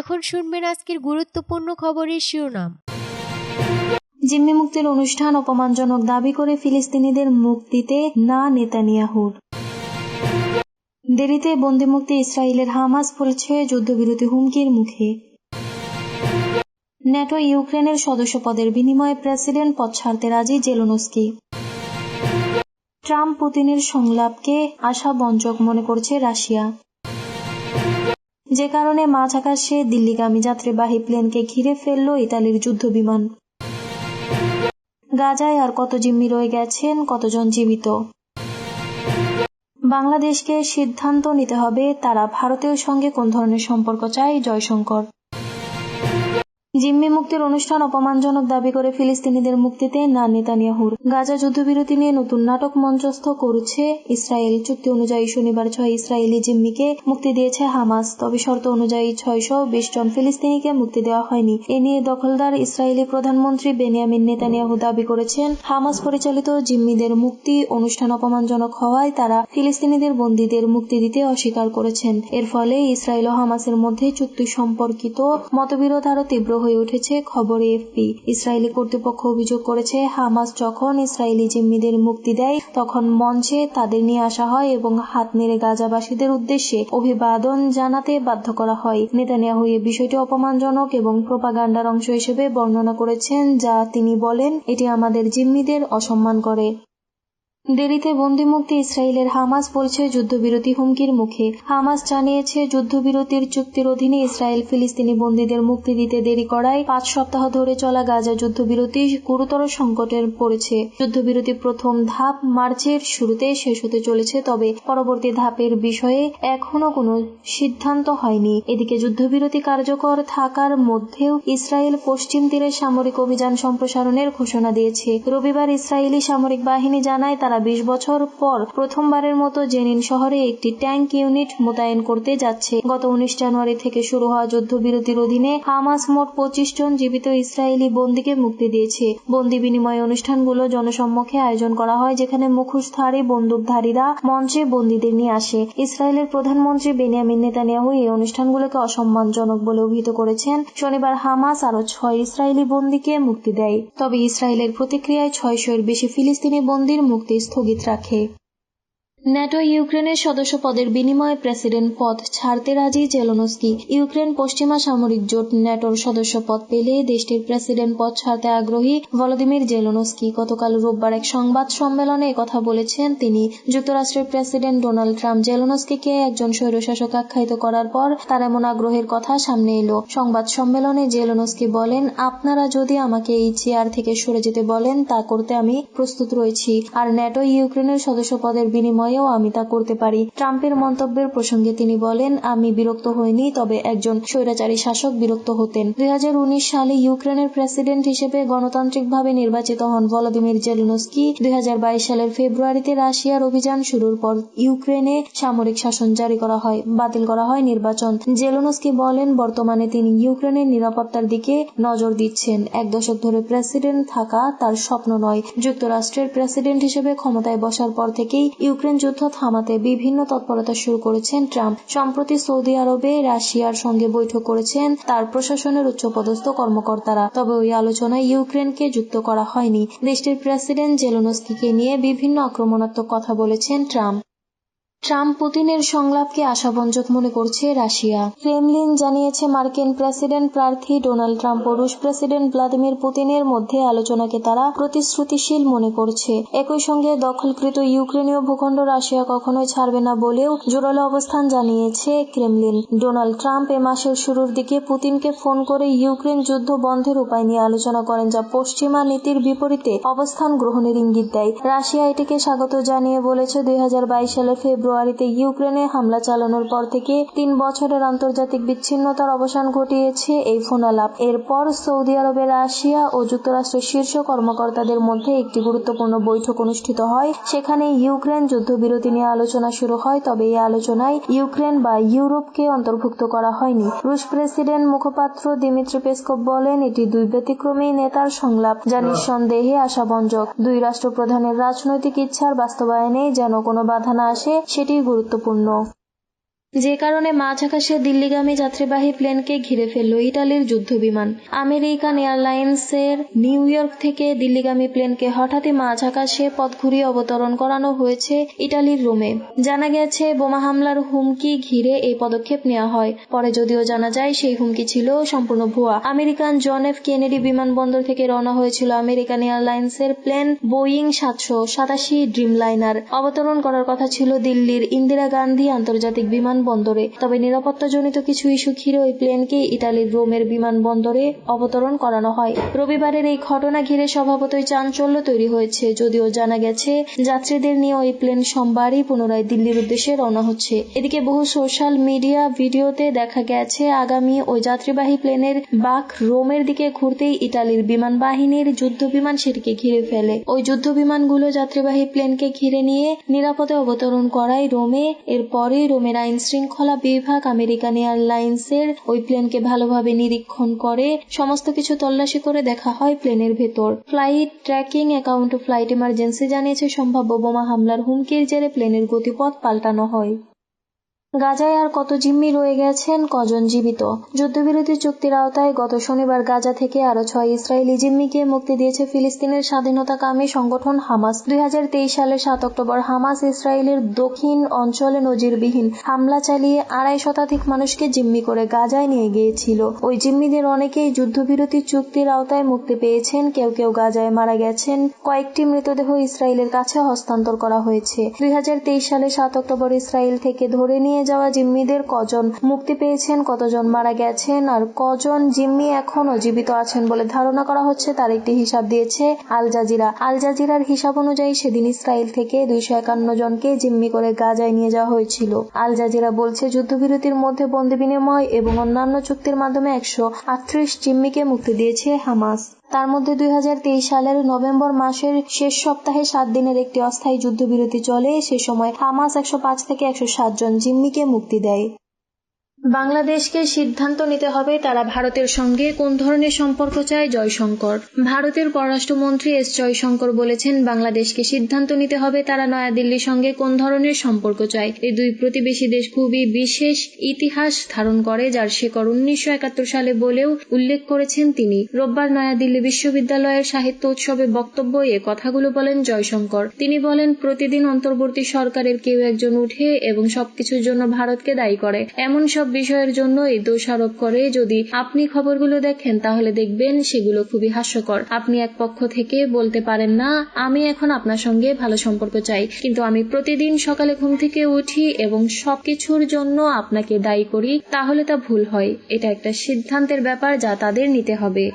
এখন শুনবেন আজকের গুরুত্বপূর্ণ খবরের শিরোনাম। জিম্মি মুক্তির অনুষ্ঠান অপমানজনক দাবি করে ফিলিস্তিনিদের মুক্তিতে না নেতানিয়াহুর। দেরিতে বন্দিমুক্তি ইসরায়েলের হামাস বলছে যুদ্ধবিরতি হুমকির মুখে। ন্যাটো ইউক্রেনের সদস্যপদের বিনিময়ে প্রেসিডেন্ট পদ ছাড়তে রাজি জেলোনস্কি। ট্রাম্প পুতিনের সংলাপকে আশাবঞ্চক মনে করছে রাশিয়া। যে কারণে মাঝ আকাশে দিল্লিগামী যাত্রীবাহী প্লেনকে ঘিরে ফেলল ইতালির যুদ্ধ বিমান গাজায় আর কত জিম্মি রয়ে গেছেন কতজন জীবিত? বাংলাদেশকে সিদ্ধান্ত নিতে হবে তারা ভারতের সঙ্গে কোন ধরনের সম্পর্ক চায় জয়শঙ্কর। জিম্মি মুক্তির অনুষ্ঠান অপমানজনক দাবি করে ফিলিস্তিনিদের মুক্তিতে না নেতানিয়াহুর। গাজা যুদ্ধবিরতি নিয়ে নতুন নাটক মঞ্চস্থ করছে ইসরায়েল। চুক্তি অনুযায়ী শনিবার ছয় ইসরায়েলি জিম্মিকে মুক্তি দিয়েছে হামাস। তবে শর্ত অনুযায়ী ছয়শো বিশ জন ফিলিস্তিনিকে মুক্তি দেওয়া হয়নি। এ নিয়ে দখলদার ইসরায়েলি প্রধানমন্ত্রী বেনিয়ামিন নেতানিয়াহু দাবি করেছেন, হামাস পরিচালিত জিম্মিদের মুক্তি অনুষ্ঠান অপমানজনক হওয়ায় তারা ফিলিস্তিনিদের বন্দীদের মুক্তি দিতে অস্বীকার করেছেন। এর ফলে ইসরায়েল ও হামাসের মধ্যে চুক্তি সম্পর্কিত মতবিরোধ আরও তীব্র হয়ে উঠেছে খবরে এফপি ইসরায়েলি কর্তৃপক্ষ অভিযোগ করেছে, হামাস যখন ইসরায়েলি জিম্মিদের মুক্তি দেয়, তখন মঞ্চে তাদের নিয়ে আসা হয় এবং হাত নেড়ে গাজাবাসীদের উদ্দেশ্যে অভিবাদন জানাতে বাধ্য করা হয়। নেতানিয়াহু এ বিষয়টি অপমানজনক এবং প্রোপাগান্ডার অংশ হিসেবে বর্ণনা করেছেন, যা তিনি বলেন, এটি আমাদের জিম্মিদের অসম্মান করে। দেরিতে বন্দিমুক্তি ইসরায়েলের হামাস বলছে, যুদ্ধবিরতি হুমকির মুখে। হামাস জানিয়েছে, যুদ্ধবিরতির চুক্তির অধীনে ইসরায়েল ফিলিস্তিনি বন্দীদের মুক্তি দিতে দেরি করায় পাঁচ সপ্তাহ ধরে চলা গাজা যুদ্ধবিরতি গুরুতর সংকটের পড়েছে। যুদ্ধবিরতি প্রথম ধাপ মার্চের শুরুতে শেষ হতে চলেছে, তবে পরবর্তী ধাপের বিষয়ে এখনও কোনো সিদ্ধান্ত হয়নি। এদিকে যুদ্ধবিরতি কার্যকর থাকার মধ্যেও ইসরায়েল পশ্চিম তীরে সামরিক অভিযান সম্প্রসারণের ঘোষণা দিয়েছে। রবিবার ইসরায়েলি সামরিক বাহিনী জানায়, তারা বিশ বছর পর প্রথমবারের মতো জেনিন শহরে একটি ট্যাঙ্ক ইউনিট মোতায়েন করতে যাচ্ছে। গত উনিশ জানুয়ারি থেকে শুরু হওয়া যুদ্ধবিরতির অধীনে হামাস মোট পঁচিশ জন জীবিত ইসরায়েলি বন্দীকে মুক্তি দিয়েছে। বন্দি বিনিময় অনুষ্ঠানগুলো জনসম্মুখে আয়োজন করা হয়, যেখানে মুখোশধারী, বন্দুকধারীরা মঞ্চে বন্দীদের নিয়ে আসে। ইসরায়েলের প্রধানমন্ত্রী বেনিয়ামিন নেতানিয়াহু এই অনুষ্ঠানগুলোকে অসম্মানজনক বলে অভিহিত করেছেন। শনিবার হামাস আরও ছয় ইসরায়েলি বন্দীকে মুক্তি দেয়। তবে ইসরায়েলের প্রতিক্রিয়ায় ছয়শো এর বেশি ফিলিস্তিনি বন্দির মুক্তি स्थगित रखे। ন্যাটো ইউক্রেনের সদস্য পদের বিনিময়ে প্রেসিডেন্ট পদ ছাড়তে রাজি জেলোনস্কি। ইউক্রেন পশ্চিমা সামরিক জোট ন্যাটোর সদস্য পদ পেলে দেশটির প্রেসিডেন্ট পদ ছাড়তে আগ্রহী ভলোদিমির জেলোনস্কি। গতকাল রোববার এক সংবাদ সম্মেলনে কথা বলেছেন তিনি। যুক্তরাষ্ট্রের প্রেসিডেন্ট ডোনাল্ড ট্রাম্প জেলোনস্কিকে একজন স্বৈরশাসক আখ্যায়িত করার পর তার এমন আগ্রহের কথা সামনে এলো। সংবাদ সম্মেলনে জেলোনস্কি বলেন, আপনারা যদি আমাকে এই চেয়ার থেকে সরে যেতে বলেন, তা করতে আমি প্রস্তুত রয়েছি। আর ন্যাটো ইউক্রেনের সদস্য পদের বিনিময়ে সময়েও আমি তা করতে পারি। ট্রাম্পের মন্তব্যের প্রসঙ্গে তিনি বলেন, আমি বিরক্ত হইনি, তবে একজন স্বৈরাচারী শাসক বিরক্ত হতেন। দুই হাজার উনিশ সালে ইউক্রেনের প্রেসিডেন্ট হিসেবে গণতান্ত্রিকভাবে নির্বাচিত হন ভলোদিমির জেলনস্কি। দুই সালের ফেব্রুয়ারিতে রাশিয়ার অভিযান শুরুর পর ইউক্রেনে সামরিক শাসন জারি করা হয়, বাতিল করা হয় নির্বাচন। জেলনস্কি বলেন, বর্তমানে তিনি ইউক্রেনের নিরাপত্তার দিকে নজর দিচ্ছেন। এক দশক ধরে প্রেসিডেন্ট থাকা তার স্বপ্ন নয়। যুক্তরাষ্ট্রের প্রেসিডেন্ট হিসেবে ক্ষমতায় বসার পর থেকেই ইউক্রেন যুদ্ধ থামাতে বিভিন্ন তৎপরতা শুরু করেছেন ট্রাম্প। সম্প্রতি সৌদি আরবে রাশিয়ার সঙ্গে বৈঠক করেছেন তার প্রশাসনের উচ্চপদস্থ কর্মকর্তারা। তবে ওই আলোচনায় ইউক্রেনকে যুক্ত করা হয়নি। দেশটির প্রেসিডেন্ট জেলোনস্কিকে নিয়ে বিভিন্ন আক্রমণাত্মক কথা বলেছেন ট্রাম্প। ট্রাম্প পুতিনের সংলাপকে আশাবঞ্জক মনে করছে রাশিয়া। ক্রেমলিন জানিয়েছে, মার্কিন প্রেসিডেন্ট প্রার্থী ডোনাল্ড ট্রাম্প ও রুশ প্রেসিডেন্ট ভ্লাদিমির পুতিনের মধ্যে আলোচনাকে তারা প্রতিশ্রুতিশীল মনে করছে। একই সঙ্গে দখলকৃত ইউক্রেনীয় ভূখণ্ড রাশিয়া কখনোই ছাড়বে না বলেও জোরালো অবস্থান জানিয়েছে ক্রেমলিন। ডোনাল্ড ট্রাম্প এ মাসের শুরুর দিকে পুতিনকে ফোন করে ইউক্রেন যুদ্ধ বন্ধের উপায় নিয়ে আলোচনা করেন, যা পশ্চিমা নীতির বিপরীতে অবস্থান গ্রহণের ইঙ্গিত দেয়। রাশিয়া এটিকে স্বাগত জানিয়ে বলেছে, দুই হাজার বাইশ সালে ফেব্রুয়ারি ফেব্রুয়ারিতে ইউক্রেনে হামলা চালানোর পর থেকে তিন বছরের আন্তর্জাতিক বিচ্ছিন্নতার অবসান ঘটিয়েছে এই ফোনালাপ। এরপর সৌদি আরবে, রাশিয়া ও যুক্তরাষ্ট্রের শীর্ষ কর্মকর্তাদের মধ্যে একটি গুরুত্বপূর্ণ বৈঠক অনুষ্ঠিত হয়। সেখানে ইউক্রেন যুদ্ধবিরতি নিয়ে আলোচনা শুরু হয়, তবে এই আলোচনায় ইউক্রেন বা ইউরোপকে অন্তর্ভুক্ত করা হয়নি। রুশ প্রেসিডেন্ট মুখপাত্র দিমিত্রি পেসকভ বলেন, এটি দুই ব্যতিক্রমী নেতার সংলাপ যা নিঃসন্দেহে আশাবঞ্জক দুই রাষ্ট্রপ্রধানের রাজনৈতিক ইচ্ছার বাস্তবায়নে যেন কোনো বাধা না আসে সেটি গুরুত্বপূর্ণ। যে কারণে মাঝ আকাশে দিল্লিগামী যাত্রীবাহী প্লেনকে ঘিরে ফেলল ইটালির যুদ্ধবিমান। আমেরিকান এয়ারলাইন্সের নিউ ইয়র্ক থেকে দিল্লিগামী প্লেনকে হঠাৎই মাঝ আকাশে পথ ঘুরিয়ে অবতরণ করানো হয়েছে ইটালির রোমে। জানা গেছে, বোমা হামলার হুমকি ঘিরে এই পদক্ষেপ নেওয়া হয়। পরে যদিও জানা যায়, সেই হুমকি ছিল সম্পূর্ণ ভুয়া। আমেরিকান জন এফ কেনেডি বিমানবন্দর থেকে রওনা হয়েছিল আমেরিকান এয়ারলাইন্সের প্লেন বোয়িং সাতশো সাতাশি ড্রিমলাইনার। অবতরণ করার কথা ছিল দিল্লির ইন্দিরা গান্ধী আন্তর্জাতিক বিমানবন্দরে। তবে নিরাপত্তাজনিত কিছু ইস্যু ঘিরে ওই প্লেনকে ইটালির রোমের বিমানবন্দরে অবতরণ করানো হয়। রবিবারের এই ঘটনা ঘিরে স্বভাবতই চাঞ্চল্য তৈরি হয়েছে, যদিও জানা গেছে যাত্রীদের নিয়ে ওই প্লেন সোমবারই পুনরায় দিল্লির উদ্দেশ্যে রওনা হচ্ছে। এদিকে বহু সোশ্যাল মিডিয়া ভিডিওতে দেখা গেছে, আগামী ওই যাত্রীবাহী প্লেনের বাক রোমের দিকে ঘুরতেই ইটালির বিমান বাহিনীর যুদ্ধ বিমান সেটিকে ঘিরে ফেলে। ওই যুদ্ধ বিমানগুলো যাত্রীবাহী প্লেনকে ঘিরে নিয়ে নিরাপদে অবতরণ করায় রোমে। এরপরে রোমের আইন শৃঙ্খলা বিভাগ, আমেরিকান এয়ারলাইন্সের ওই প্লেনকে ভালোভাবে নিরীক্ষণ করে সমস্ত কিছু তল্লাশি করে দেখা হয় প্লেনের ভেতর। Flight tracking account, flight emergency জানিয়েছে, সম্ভাব্য বোমা হামলার হুমকির জেরে প্লেনের গতিপথ পাল্টানো হয়। গাজায় আর কত জিম্মি রয়ে গেছেন কজন জীবিত? যুদ্ধবিরতি চুক্তির আওতায় গত শনিবার গাজা থেকে আরও ছয় ইসরায়েলি জিম্মিকে মুক্তি দিয়েছে ফিলিস্তিনের স্বাধীনতাকামী সংগঠন হামাস। দুই সালের সাত অক্টোবর হামাস ইসরায়েলের দক্ষিণ অঞ্চলে নজিরবিহীন হামলা চালিয়ে আড়াই শতাধিক মানুষকে জিম্মি করে গাজায় নিয়ে গিয়েছিল। ওই জিম্মিদের অনেকেই যুদ্ধবিরতি চুক্তির আওতায় মুক্তি পেয়েছেন। কেউ কেউ গাজায় মারা গেছেন। কয়েকটি মৃতদেহ ইসরায়েলের কাছে হস্তান্তর করা হয়েছে। দুই হাজার তেইশ সালে সাত অক্টোবর ইসরায়েল থেকে ধরে নিয়ে যাওয়া জিম্মিদের কজন মুক্তি পেয়েছেন, কতজন মারা গেছেন, আর কজন জিম্মি এখনও জীবিত আছেন বলে ধারণা করা হচ্ছে, তার একটি হিসাব দিয়েছে আল জাজিরা। আল জাজিরার হিসাব অনুযায়ী সেদিন ইসরায়েল থেকে দুইশো একান্ন জনকে জিম্মি করে গাজায় নিয়ে যাওয়া হয়েছিল। আল জাজিরা বলছে, যুদ্ধবিরতির মধ্যে বন্দি বিনিময় এবং অন্যান্য চুক্তির মাধ্যমে একশো আটত্রিশ জিম্মিকে মুক্তি দিয়েছে হামাস। তার মধ্যে দুই হাজার তেইশ সালের নভেম্বর মাসের শেষ সপ্তাহে সাত দিনের একটি অস্থায়ী যুদ্ধবিরতি চলে। সে সময় হামাস একশো পাঁচ থেকে একশো সাত জন জিম্মিকে মুক্তি দেয়। বাংলাদেশকে সিদ্ধান্ত নিতে হবে তারা ভারতের সঙ্গে কোন ধরনের সম্পর্ক চায়, জয়শঙ্কর। ভারতের পররাষ্ট্রমন্ত্রী এস জয়শঙ্কর বলেছেন, বাংলাদেশকে সিদ্ধান্ত নিতে হবে তারা নয়াদিল্লির সঙ্গে কোন ধরনের সম্পর্ক চায়। এই দুই প্রতিবেশী দেশ খুবই বিশেষ ইতিহাস ধারণ করে, যার শেকড় উনিশশো একাত্তর সালে বলেও উল্লেখ করেছেন তিনি। রোববার নয়াদিল্লি বিশ্ববিদ্যালয়ের সাহিত্য উৎসবে বক্তব্য এ কথাগুলো বলেন জয়শঙ্কর। তিনি বলেন, প্রতিদিন অন্তর্বর্তী সরকারের কেউ একজন উঠে এবং সবকিছুর জন্য ভারতকে দায়ী করে। এমন সব বিষয়ের জন্য এই দোষারোপ করে। যদি আপনি খবরগুলো দেখেন, তাহলে দেখবেন সেগুলো খুবই হাস্যকর। আপনি এক পক্ষ থেকে বলতে পারেন, না, আমি এখন আপনার সঙ্গে ভালো সম্পর্ক চাই। কিন্তু আমি প্রতিদিন সকালে ঘুম থেকে উঠি এবং সবকিছুর জন্য আপনাকে দায়ী করি, তাহলে তা ভুল হয়। এটা একটা সিদ্ধান্তের ব্যাপার যা তাদের নিতে হবে।